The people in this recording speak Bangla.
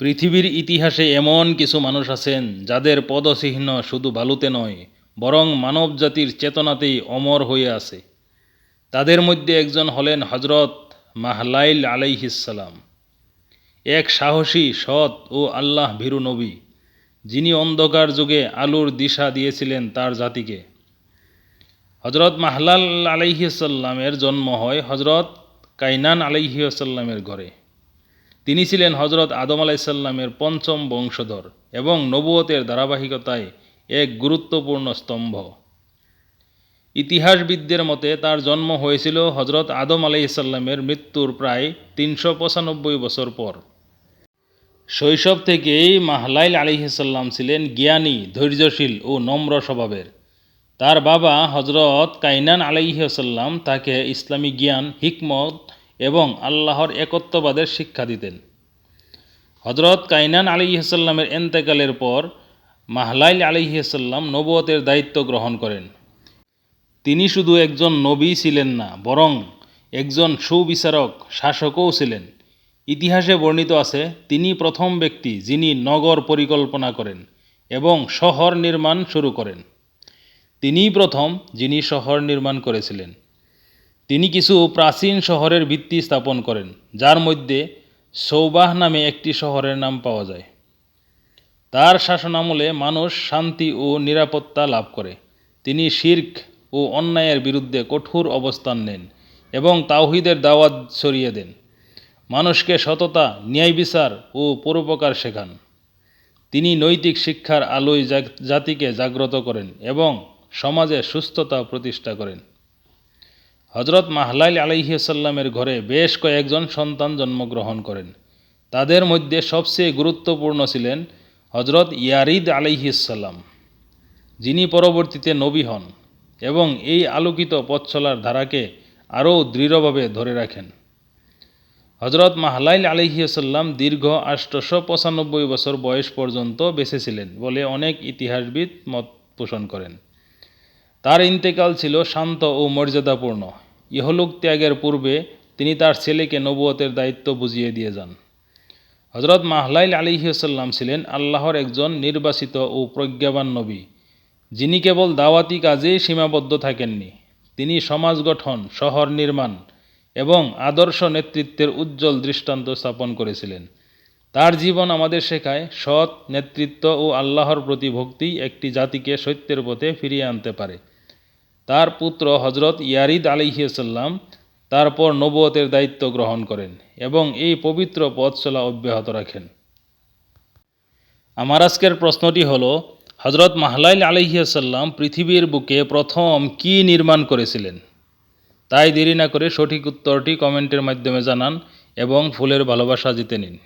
পৃথিবীর ইতিহাসে এমন কিছু মানুষ আছেন যাদের পদচিহ্ন শুধু বালুতে নয়, বরং মানব জাতির চেতনাতেই অমর হয়ে আছে। তাদের মধ্যে একজন হলেন হজরত মাহলাইল আলাইহিসাল্লাম এক সাহসী, সৎ ও আল্লাহ ভীরু নবী, যিনি অন্ধকার যুগে আলোর দিশা দিয়েছিলেন তার জাতিকে। হজরত মাহলাল আলাইহিসাল্লামের জন্ম হয় হজরত কাইনান আলাইহিসাল্লামের ঘরে। তিনি ছিলেন হজরত আদম আলাইসাল্লামের পঞ্চম বংশধর এবং নবুয়তের ধারাবাহিকতায় এক গুরুত্বপূর্ণ স্তম্ভ। ইতিহাসবিদদের মতে তার জন্ম হয়েছিল হজরত আদম আলাইসাল্লামের মৃত্যুর প্রায় তিনশো পঁচানব্বই বছর পর। শৈশব থেকেই মাহলাইল আলিহাসাল্লাম ছিলেন জ্ঞানী, ধৈর্যশীল ও নম্র স্বভাবের। তার বাবা হজরত কাইনান আলাইহাসাল্লাম তাকে ইসলামী জ্ঞান, হিকমত এবং আল্লাহর একত্ববাদের শিক্ষা দিতেন। হজরত কাইনান আলিহাসাল্লামের এন্তেকালের পর মাহলাইল আলিহাসাল্লাম নবুয়তের দায়িত্ব গ্রহণ করেন। তিনি শুধু একজন নবী ছিলেন না, বরং একজন সুবিচারক, শাসকও ছিলেন। ইতিহাসে বর্ণিত আছে, তিনি প্রথম ব্যক্তি যিনি নগর পরিকল্পনা করেন এবং শহর নির্মাণ শুরু করেন। তিনিই প্রথম যিনি শহর নির্মাণ করেছিলেন। তিনি কিছু প্রাচীন শহরের ভিত্তি স্থাপন করেন, যার মধ্যে সৌবাহ নামে একটি শহরের নাম পাওয়া যায়। তার শাসনামলে মানুষ শান্তি ও নিরাপত্তা লাভ করে। তিনি শির্ক ও অন্যায়ের বিরুদ্ধে কঠোর অবস্থান নেন এবং তাওহিদের দাওয়াত ছড়িয়ে দেন। মানুষকে সততা ন্যায় বিচার ও পরোপকার শেখান। তিনি নৈতিক শিক্ষার আলোয় জাতিকে জাগ্রত করেন এবং সমাজে সুস্থতা প্রতিষ্ঠা করেন। হজরত মাহলাইল আলাইসাল্লামের ঘরে বেশ কয়েকজন সন্তান জন্মগ্রহণ করেন। তাদের মধ্যে সবচেয়ে গুরুত্বপূর্ণ ছিলেন হজরত ইয়ারিদ আলাইহিসাল্লাম যিনি পরবর্তীতে নবী হন এবং এই আলোকিত পথ চলার ধারাকে আরও দৃঢ়ভাবে ধরে রাখেন। হজরত মাহলাইল আলহিয়াসাল্লাম দীর্ঘ আষ্টশো পঁচানব্বই বছর বয়স পর্যন্ত বেঁচে ছিলেন বলে অনেক ইতিহাসবিদ মত পোষণ করেন। তার ইন্তেকাল ছিল শান্ত ও মর্যাদাপূর্ণ। ইহলোক ত্যাগের পূর্বে তিনি তার ছেলেকে নবুয়তের দায়িত্ব বুঝিয়ে দিয়ে যান। হজরত মাহলাইল আলিহাসাল্লাম ছিলেন আল্লাহর একজন নির্বাচিত ও প্রজ্ঞাবান নবী, যিনি কেবল দাওয়াতি কাজেই সীমাবদ্ধ থাকেননি। তিনি সমাজ গঠন, শহর নির্মাণ এবং আদর্শ নেতৃত্বের উজ্জ্বল দৃষ্টান্ত স্থাপন করেছিলেন। তার জীবন আমাদের শেখায় সৎ নেতৃত্ব ও আল্লাহর প্রতি ভক্তি একটি জাতিকে সত্যের পথে ফিরিয়ে আনতে পারে। তার পুত্র হজরত ইয়ারিদ আলিহিসাল্লাম তারপর নবুয়তের দায়িত্ব গ্রহণ করেন এবং এই পবিত্র পথ চলা অব্যাহত রাখেন। আমার আজকের প্রশ্নটি হল হজরত মাহলাইল আলহিয়াসাল্লাম পৃথিবীর বুকে প্রথম কি নির্মাণ করেছিলেন? তাই দেরি না করে সঠিক উত্তরটি কমেন্টের মাধ্যমে জানান এবং ফুলের ভালোবাসা জিতে নিন।